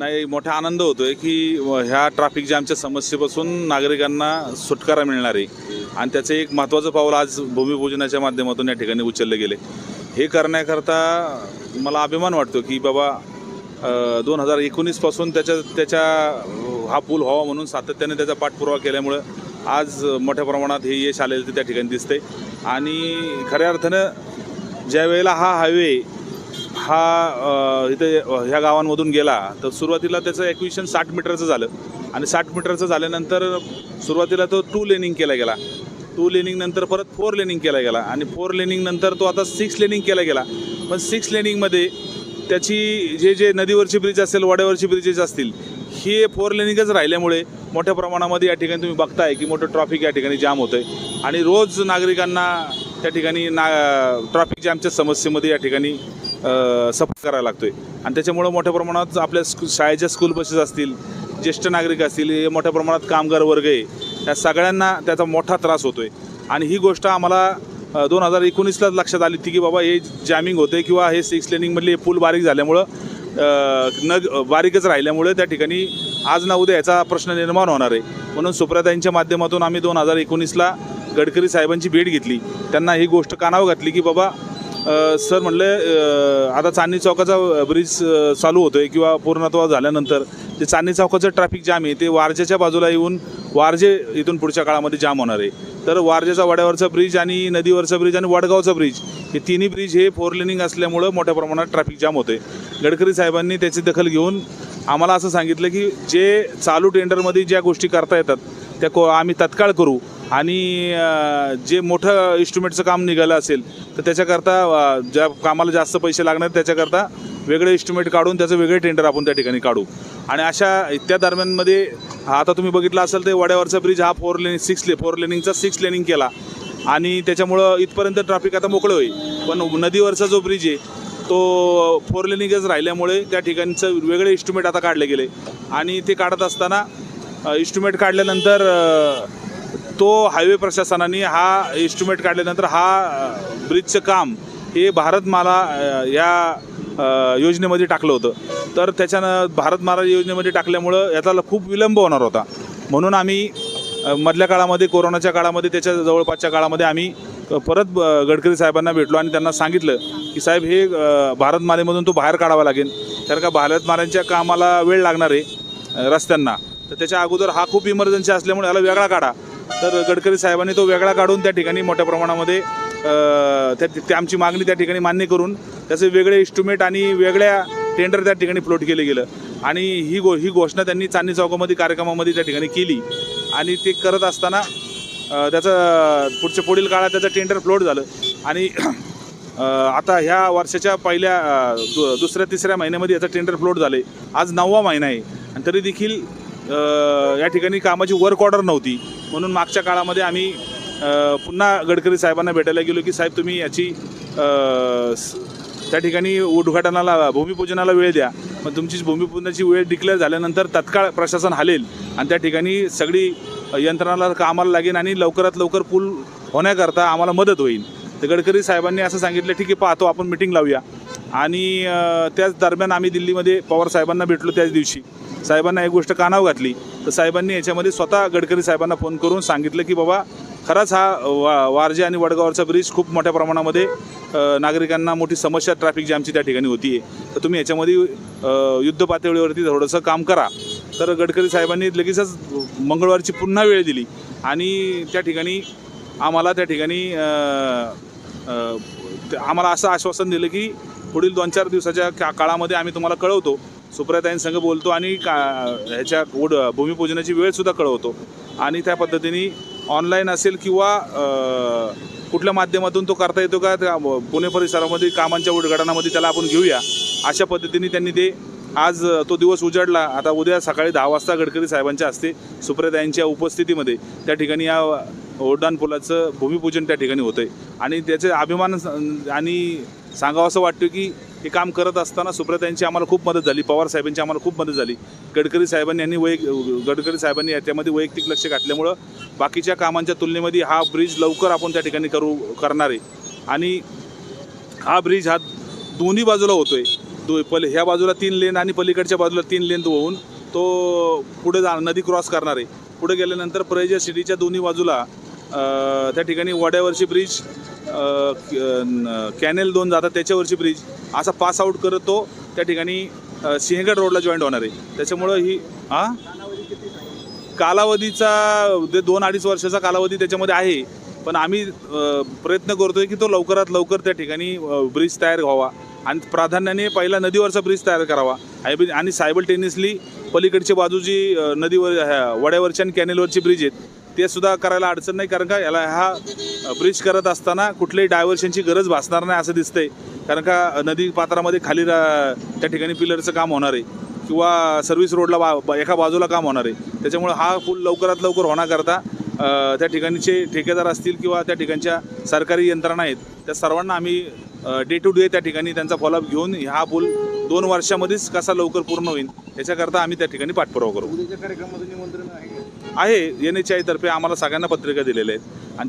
नाही मोठा आनंद होतोय की ह्या ट्रॅफिक जॅमच्या समस्येपासून नागरिकांना सुटकारा मिळणार आहे आणि त्याचं एक महत्त्वाचं पाऊल आज भूमिपूजनाच्या माध्यमातून या ठिकाणी उचलले गेले. हे करण्याकरता मला अभिमान वाटतो की बाबा दोन हजार एकोणीसपासून त्याच्या त्याच्या हा पूल व्हावा म्हणून सातत्याने त्याचा पाठपुरावा केल्यामुळं आज मोठ्या प्रमाणात हे यश आलेलं ते त्या ठिकाणी दिसते आणि खऱ्या अर्थानं ज्या वेळेला हा हायवे हा इथे ह्या गावांमधून गेला तर सुरुवातीला त्याचं ॲक्विशन साठ मीटरचं झालं. आणि साठ मीटरचं झाल्यानंतर सुरुवातीला तो टू लेनिंग केला गेला. टू लेनिंग नंतर परत फोर लेनिंग केला गेला. आणि फोर लेनिंग नंतर तो आता सिक्स लेनिंग केला गेला. पण सिक्स लेनिंगमध्ये त्याची जे जे नदीवरची ब्रिज असेल वाड्यावरची ब्रिजेस असतील हे फोर लेनिंगच राहिल्यामुळे मोठ्या प्रमाणामध्ये या ठिकाणी तुम्ही बघताय की मोठं ट्रॉफिक या ठिकाणी जाम होतं आहे आणि रोज नागरिकांना त्या ठिकाणी ना ट्रॉफिक जॅमच्या समस्येमध्ये या ठिकाणी सफर करायला लागतो आहे आणि त्याच्यामुळं मोठ्या प्रमाणात आपल्या स्कू शाळेच्या स्कूल बसेस असतील ज्येष्ठ नागरिक असतील हे मोठ्या प्रमाणात कामगार वर्ग आहे या सगळ्यांना त्याचा मोठा त्रास होतो आहे आणि ही गोष्ट आम्हाला दोन हजार एकोणीसलाच लक्षात आली होती की बाबा हे जॅमिंग होते किंवा हे सिक्स लेनिंगमधले पूल बारीक झाल्यामुळं न बारीकच राहिल्यामुळे त्या ठिकाणी आज ना उद्या याचा प्रश्न निर्माण होणार आहे. म्हणून सुप्रताईंच्या माध्यमातून आम्ही दोन हजार एकोणीसला गडकरी साहेबांची भेट घेतली. त्यांना ही गोष्ट कानावर घातली की बाबा सर म्हणले आता चांदणी चौकाचा ब्रिज चालू चालू होतोय किंवा पूर्णत्व झाल्यानंतर ते चांदणी चौकाचं ट्रॅफिक जाम आहे ते वारजेच्या बाजूला येऊन वारजे इथून पुढच्या काळामध्ये जाम होणार आहे. तर वारजेचा वाड्यावरचा ब्रिज आणि नदीवरचा ब्रिज आणि वडगावचा ब्रिज हे तिन्ही ब्रिज हे फोर लेनिंग असल्यामुळं मोठ्या प्रमाणात ट्रॅफिक जाम होते गडकरी साहेबांनी त्याची दखल घेऊन आम्हाला असं सांगितलं की जे चालू टेंडरमध्ये ज्या गोष्टी करता येतात त्या को आम्ही तत्काळ करू. आणि जे मोठं इन्स्ट्रुमेंटचं काम निघालं असेल तर त्याच्याकरता ज्या कामाला जास्त पैसे लागणार त्याच्याकरता वेगळे इन्स्ट्रुमेंट काढून त्याचं वेगळे टेंडर आपण त्या ठिकाणी काढू. आणि अशा त्या दरम्यानमध्ये आता तुम्ही बघितलं असेल तर वड्यावरचा ब्रिज हा फोर लेनिंग सिक्स ले फोर लेनिंगचा सिक्स लेनिंग केला. आणि त्याच्यामुळं इथपर्यंत ट्रॅफिक आता मोकळं होईल. पण नदीवरचा जो ब्रिज आहे तो फोर लेनिंगच राहिल्यामुळे त्या ठिकाणचं वेगळे इन्स्ट्रुमेंट आता काढले गेले. आणि ते काढत असताना इन्स्ट्रुमेंट काढल्यानंतर तो हायवे प्रशासनाने हा एस्टिमेट काढल्यानंतर हा ब्रिजचं काम हे भारतमाला या योजनेमध्ये टाकलं होतं. तर त्याच्यानं भारतमाला योजनेमध्ये टाकल्यामुळं याचा खूप विलंब होणार होता. म्हणून आम्ही मधल्या काळामध्ये कोरोनाच्या काळामध्ये त्याच्या जवळपासच्या काळामध्ये आम्ही परत गडकरी साहेबांना भेटलो आणि त्यांना सांगितलं की साहेब हे भारतमालेमधून तो बाहेर काढावा लागेल. कारण का भारतमालांच्या कामाला वेळ लागणार आहे रस्त्यांना. तर त्याच्या अगोदर हा खूप इमर्जन्सी असल्यामुळे याला वेगळा काढा. तर गडकरी साहेबांनी तो वेगळा काढून त्या ठिकाणी मोठ्या प्रमाणामध्ये त्या त्या आमची मागणी त्या ठिकाणी मान्य करून त्याचे वेगळे इस्टिमेट आणि वेगळ्या टेंडर त्या ठिकाणी फ्लोट केलं गेलं. आणि ही गो ही घोषणा त्यांनी चांदणी चौकामध्ये कार्यक्रमामध्ये त्या ठिकाणी केली. आणि ते करत असताना त्याचं पुढच्या पुढील काळात त्याचं टेंडर फ्लोट झालं. आणि आता ह्या वर्षाच्या पहिल्या दु दुसऱ्या तिसऱ्या महिन्यामध्ये याचं टेंडर फ्लोट झाले आज नववा महिना आहे. आणि तरी देखील या ठिकाणी कामाची वर्क ऑर्डर नव्हती. म्हणून मागच्या काळामध्ये आम्ही पुन्हा गडकरी साहेबांना भेटायला गेलो की साहेब तुम्ही याची त्या ठिकाणी उद्घाटनाला भूमिपूजनाला वेळ द्या. मग तुमची भूमिपूजनाची वेळ डिक्लेअर झाल्यानंतर तत्काळ प्रशासन हालेल आणि त्या ठिकाणी सगळी यंत्रणाला कामाला लागेल आणि लवकरात लवकर पूल होण्याकरता आम्हाला मदत होईल. तर गडकरी साहेबांनी असं सांगितलं ठीक आहे पाहतो आपण मिटिंग लावूया. आणि त्याच दरम्यान आम्ही दिल्लीमध्ये पवार साहेबांना भेटलो त्याच दिवशी. साहेबांना एक गोष्ट कानावर घातली तर साहेबांनी याच्यामध्ये स्वतः गडकरी साहेबांना फोन करून सांगितलं की बाबा खरंच हा वा वारजे आणि वडगावचा ब्रिज खूप मोठ्या प्रमाणामध्ये नागरिकांना मोठी समस्या ट्रॅफिक जॅमची त्या ठिकाणी होती आहे तर तुम्ही याच्यामध्ये युद्ध पातळीवरती थोडंसं काम करा. तर गडकरी साहेबांनी लगेचच मंगळवारची पुन्हा वेळ दिली आणि त्या ठिकाणी आम्हाला त्या ठिकाणी ते- आम्हाला असं आश्वासन दिलं की पुढील दोन चार दिवसाच्या का काळामध्ये आम्ही तुम्हाला कळवतो. सुप्रताईंसंग बोलतो आणि का ह्याच्या उड भूमिपूजनाची वेळसुद्धा कळवतो. आणि त्या पद्धतीने ऑनलाईन असेल किंवा कुठल्या माध्यमातून तो करता येतो का त्या पुणे परिसरामध्ये कामांच्या उद्घाटनामध्ये त्याला आपण घेऊया. अशा पद्धतीने त्यांनी ते आज तो दिवस उजाडला. आता उद्या सकाळी दहा वाजता गडकरी साहेबांच्या हस्ते सुप्रताईंच्या उपस्थितीमध्ये त्या ठिकाणी या उड्डाण पुलाचं भूमिपूजन त्या ठिकाणी होतं आहे आणि त्याचे अभिमान आणि सांगावं असं वाटतं की हे काम करत असताना सुप्रताईंची आम्हाला खूप मदत झाली पवार साहेबांची आम्हाला खूप मदत झाली. गडकरी साहेबांनी यांनी वै गडकरी साहेबांनी याच्यामध्ये वैयक्तिक लक्ष घातल्यामुळं बाकीच्या कामांच्या तुलनेमध्ये हा ब्रिज लवकर आपण त्या ठिकाणी करू करणार आहे. आणि हा ब्रिज हा दोन्ही बाजूला होतो आहे दो पल ह्या बाजूला तीन लेन आणि पलीकडच्या बाजूला तीन लेन होऊन तो पुढे जा नदी क्रॉस करणार आहे. पुढे गेल्यानंतर प्रयजा सिटीच्या दोन्ही बाजूला त्या ठिकाणी वड्यावरची ब्रिज कॅनेल दोन जातात त्याच्यावरची ब्रिज असा पास आऊट करत तो त्या ठिकाणी सिंहगड रोडला जॉईंट होणार आहे. त्याच्यामुळं ही हां? कालावधीचा जे दोन अडीच वर्षाचा कालावधी त्याच्यामध्ये आहे. पण आम्ही प्रयत्न करतोय की तो लवकरात लवकर त्या ठिकाणी ब्रिज तयार व्हावा. आणि प्राधान्याने पहिला नदीवरचा ब्रिज तयार करावा. आणि आणि सायबलटेनियसली पलीकडची बाजूची नदीवर ह्या वड्यावरची आणि कॅनेलवरची ब्रिज आहेत. ते सुद्धा करायला अडचण नाही कारण का याला हा ब्रिज करत असताना कुठल्याही डायव्हर्शनची गरज भासणार नाही असं दिसतंय. कारण का नदी पात्रामध्ये खाली रा- त्या ठिकाणी पिलरचं काम होणार आहे. किंवा सर्व्हिस रोडला बा एका बाजूला काम होणार आहे. त्याच्यामुळे हा पूल लवकरात लवकर होण्याकरता त्या ठिकाणीचे ठेकेदार असतील किंवा त्या ठिकाणच्या सरकारी यंत्रणा आहेत त्या सर्वांना आम्ही डे टू डे त्या ठिकाणी त्यांचा फॉलोअप घेऊन हा पूल दोन वर्षामध्येच कसा लवकर पूर्ण होईल याच्याकरता आम्ही त्या ठिकाणी पाठपुरावा करू. कार्यक्रमाचं निमंत्रण आहे. आहे. एन एच आयतर्फे आम्हाला सगळ्यांना पत्रिका दिलेल्या आहेत. आणि त्या